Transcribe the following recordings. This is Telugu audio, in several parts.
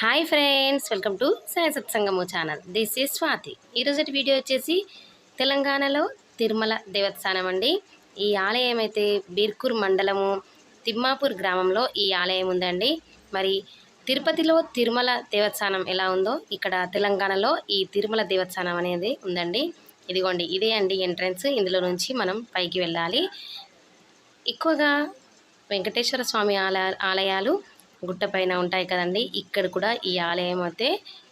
Hi friends welcome to Sai సత్సంగము channel. This is Swathi. ఈరోజు వీడియో వచ్చేసి తెలంగాణలో తిరుమల దేవస్థానం అండి. ఈ ఆలయం అయితే బీర్కూర్ మండలము తిమ్మాపూర్ గ్రామంలో ఈ ఆలయం ఉందండి. మరి తిరుపతిలో తిరుమల దేవస్థానం ఎలా ఉందో ఇక్కడ తెలంగాణలో ఈ తిరుమల దేవస్థానం అనేది ఉందండి. ఇదిగోండి ఇదే అండి ఎంట్రన్స్ ఇందులో నుంచి మనం పైకి వెళ్ళాలి. ఎక్కువగా వెంకటేశ్వర స్వామి ఆలయ ఆలయాలు గుట్టపైన ఉంటాయి కదండి. ఇక్కడ కూడా ఈ ఆలయం అయితే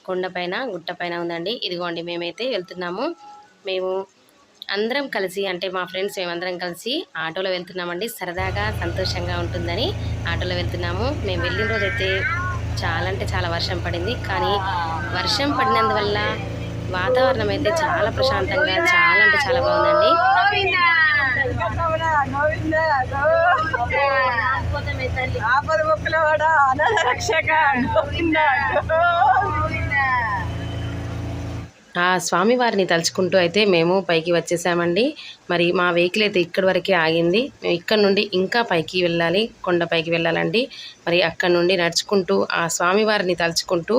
కొండపైన గుట్టపైన ఉందండి. ఇదిగోండి మేమైతే వెళ్తున్నాము. మేము అందరం కలిసి అంటే మా ఫ్రెండ్స్ మేమందరం కలిసి ఆటోలో వెళ్తున్నామండి. సరదాగా సంతోషంగా ఉంటుందని ఆటోలో వెళ్తున్నాము. మేము వెళ్ళిన రోజైతే చాలా అంటే చాలా వర్షం పడింది. కానీ వర్షం పడినందువల్ల వాతావరణం అయితే చాలా ప్రశాంతంగా చాలా అంటే చాలా బాగుందండి. ఆపద ముక్కుల వాడ అనాథ రక్షక గోవింద ఆ స్వామివారిని తలుచుకుంటూ అయితే మేము పైకి వచ్చేసామండి. మరి మా వెహికల్ అయితే ఇక్కడి వరకే ఆగింది. మేము ఇక్కడ నుండి ఇంకా పైకి వెళ్ళాలి కొండ పైకి వెళ్ళాలండి. మరి అక్కడ నుండి నడుచుకుంటూ ఆ స్వామివారిని తలుచుకుంటూ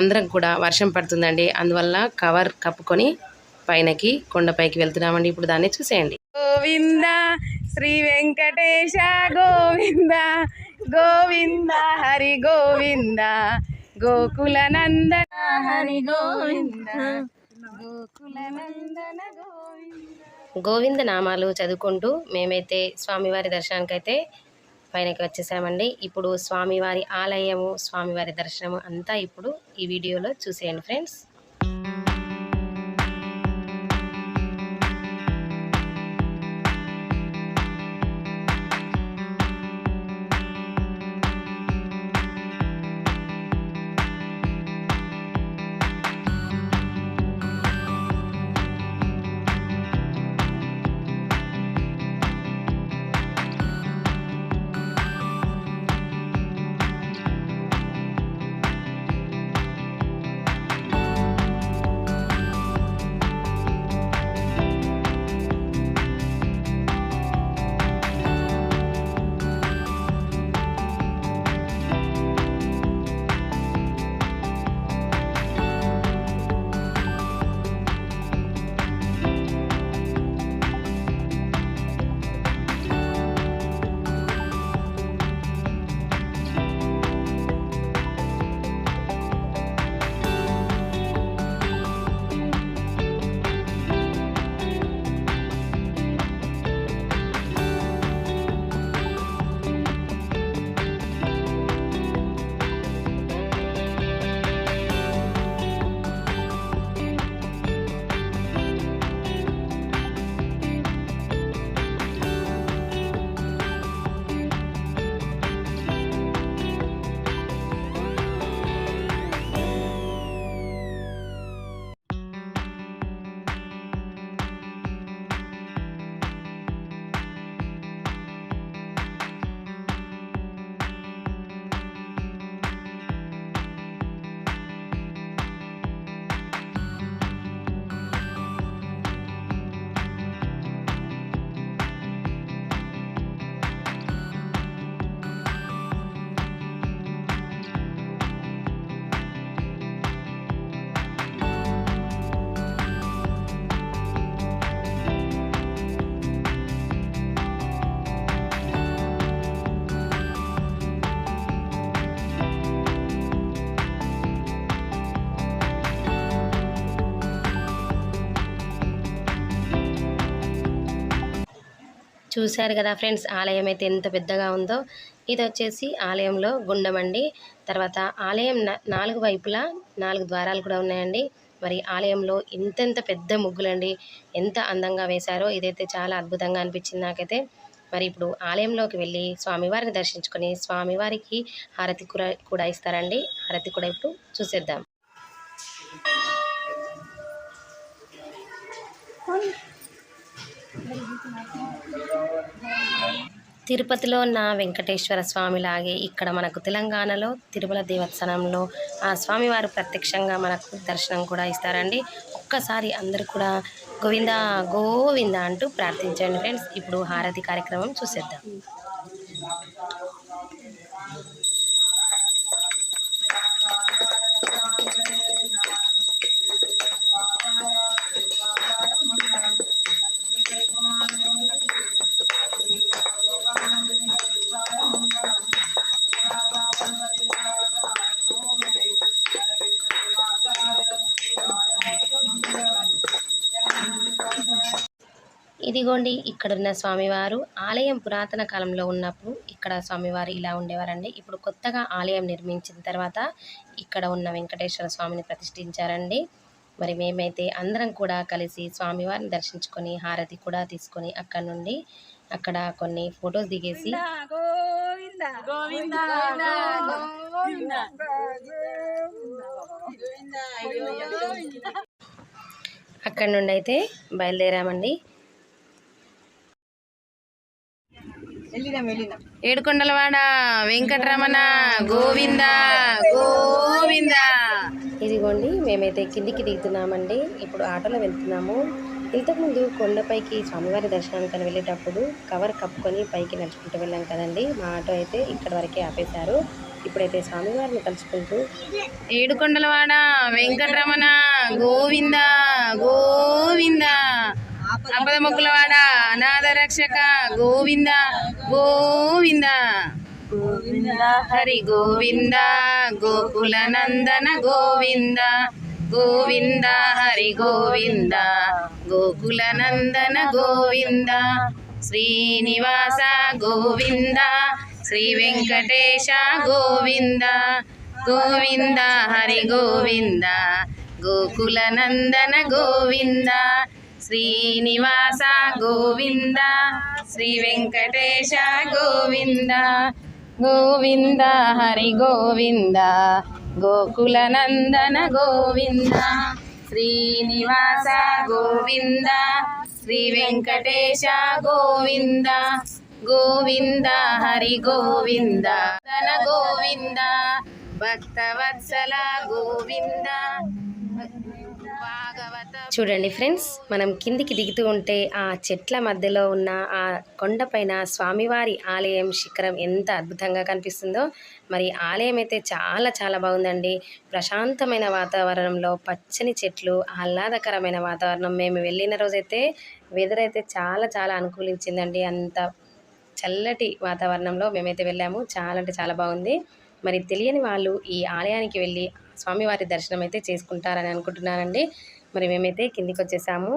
అందరం కూడా వర్షం పడుతుందండి. అందువల్ల కవర్ కప్పుకొని పైనకి కొండపైకి వెళ్తున్నామండి. ఇప్పుడు దాన్ని చూసేయండి. గోవింద శ్రీ వెంకటేశ గోవింద గోవింద హరి గోవింద గోకుల నందన హరి గోవింద గోకుల నందన గోవింద. గోవింద నామాలు చదువుకుంటూ మేమైతే స్వామివారి దర్శనానికి అయితే పైనకి వచ్చేసామండి. ఇప్పుడు స్వామివారి ఆలయము స్వామివారి దర్శనము అంతా ఇప్పుడు ఈ వీడియోలో చూసేయండి ఫ్రెండ్స్. చూశారు కదా ఫ్రెండ్స్ ఆలయం అయితే ఎంత పెద్దగా ఉందో. ఇది వచ్చేసి ఆలయంలో గుండం అండి. తర్వాత ఆలయం నాలుగు వైపులా నాలుగు ద్వారాలు కూడా ఉన్నాయండి. మరి ఆలయంలో ఇంతెంత పెద్ద ముగ్గులండి. ఎంత అందంగా వేశారో ఇదైతే చాలా అద్భుతంగా అనిపించింది నాకైతే. మరి ఇప్పుడు ఆలయంలోకి వెళ్ళి స్వామివారిని దర్శించుకొని స్వామివారికి హారతి కూడా కూడా ఇస్తారండి. హారతి కూడా ఇప్పుడు చూసేద్దాం. తిరుపతిలో ఉన్న వెంకటేశ్వర స్వామి లాగే ఇక్కడ మనకు తెలంగాణలో తిరుమల దేవస్థానంలో ఆ స్వామివారు ప్రత్యక్షంగా మనకు దర్శనం కూడా ఇస్తారండి. ఒక్కసారి అందరూ కూడా గోవింద గోవింద అంటూ ప్రార్థించండి ఫ్రెండ్స్. ఇప్పుడు హారతి కార్యక్రమం చూసేద్దాం. ఇదిగోండి ఇక్కడున్న స్వామివారు. ఆలయం పురాతన కాలంలో ఉన్నప్పుడు ఇక్కడ స్వామివారు ఇలా ఉండేవారండి. ఇప్పుడు కొత్తగా ఆలయం నిర్మించిన తర్వాత ఇక్కడ ఉన్న వెంకటేశ్వర స్వామిని ప్రతిష్ఠించారండి. మరి మేమైతే అందరం కూడా కలిసి స్వామివారిని దర్శించుకొని హారతి కూడా తీసుకొని అక్కడ నుండి అక్కడ కొన్ని ఫొటోస్ దిగేసి గోవింద గోవింద గోవింద అక్కడ నుండి అయితే బయలుదేరామండి. ఏడుకొండలవాడ వెంకటరమణ గోవింద గోవింద. ఇదిగోండి మేమైతే కిందికి దిగుతున్నామండి. ఇప్పుడు ఆటోలో వెళ్తున్నాము. ఇంతకుముందు కొండపైకి స్వామివారి దర్శనానికి వెళ్ళేటప్పుడు కవర్ కప్పుకొని పైకి నడుచుకుంటూ వెళ్ళాం కదండి. మా ఆటో అయితే ఇక్కడ వరకే ఆపేశారు. ఇప్పుడైతే స్వామివారిని కలుసుకుంటూ ఏడుకొండలవాడ వెంకటరమణ గోవింద గోవింద. అపద మొక్కులవాడ అనాథ రక్షక గోవింద గోవింద. హరి గోవింద గోకుల నందన గోవింద. గోవింద హరి గోవింద గోకుల నందన గోవింద. శ్రీనివాస గోవింద శ్రీ వెంకటేశ గోవింద. గోవింద హరి గోవింద గోకుల నందన గోవింద. శ్రీనివాస గోవింద శ్రీ వెంకటేశ గోవింద గోవింద హరి గోవింద గోకుల నందన గోవింద శ్రీనివాస గోవింద శ్రీ వెంకటేశ గోవింద గోవింద హరి గోవింద ధన గోవింద భక్తవత్సల గోవింద చూడండి ఫ్రెండ్స్ మనం కిందికి దిగుతూ ఉంటే ఆ చెట్ల మధ్యలో ఉన్న ఆ కొండపైన స్వామివారి ఆలయం శిఖరం ఎంత అద్భుతంగా కనిపిస్తుందో. మరి ఆలయం అయితే చాలా చాలా బాగుందండి. ప్రశాంతమైన వాతావరణంలో పచ్చని చెట్లు ఆహ్లాదకరమైన వాతావరణం. మేము వెళ్ళిన రోజైతే వెదర్ అయితే చాలా చాలా అనుకూలించిందండి. అంత చల్లటి వాతావరణంలో మేమైతే వెళ్ళాము. చాలా అంటే చాలా బాగుంది. మరి తెలియని వాళ్ళు ఈ ఆలయానికి వెళ్ళి స్వామివారి దర్శనం అయితే చేసుకుంటారని అనుకుంటున్నానండి. మరి మేమైతే కిందికి వచ్చేసాము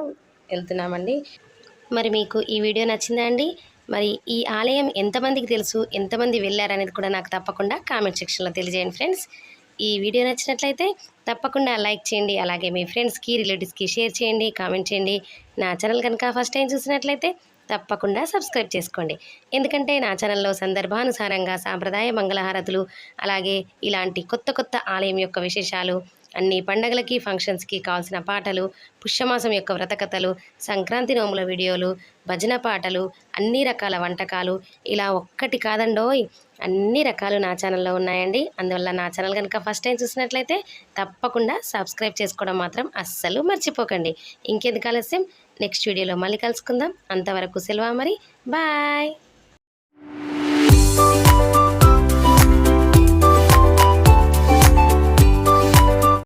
వెళ్తున్నామండి. మరి మీకు ఈ వీడియో నచ్చిందా అండి? మరి ఈ ఆలయం ఎంతమందికి తెలుసు? ఎంతమంది వెళ్ళారనేది కూడా నాకు తప్పకుండా కామెంట్ సెక్షన్లో తెలియజేయండి ఫ్రెండ్స్. ఈ వీడియో నచ్చినట్లయితే తప్పకుండా లైక్ చేయండి. అలాగే మీ ఫ్రెండ్స్కి రిలేటివ్స్కి షేర్ చేయండి కామెంట్ చేయండి. నా ఛానల్ కనుక ఫస్ట్ టైం చూసినట్లయితే తప్పకుండా సబ్స్క్రైబ్ చేసుకోండి. ఎందుకంటే నా ఛానల్లో సందర్భానుసారంగా సాంప్రదాయ మంగళహారతులు అలాగే ఇలాంటి కొత్త కొత్త ఆలయం యొక్క విశేషాలు అన్ని పండగలకి ఫంక్షన్స్కి కావాల్సిన పాటలు పుష్యమాసం యొక్క వ్రతకథలు సంక్రాంతి నోముల వీడియోలు భజన పాటలు అన్ని రకాల వంటకాలు ఇలా ఒక్కటి కాదండోయ్. అన్ని రకాలు నా ఛానల్లో ఉన్నాయండి. అందువల్ల నా ఛానల్ కనుక ఫస్ట్ టైం చూసినట్లయితే తప్పకుండా సబ్స్క్రైబ్ చేసుకోవడం మాత్రం అస్సలు మర్చిపోకండి. ఇంకెందుకు ఆలస్యం? నెక్స్ట్ వీడియోలో మళ్ళీ కలుసుకుందాం. అంతవరకు సెలవు మరి బాయ్!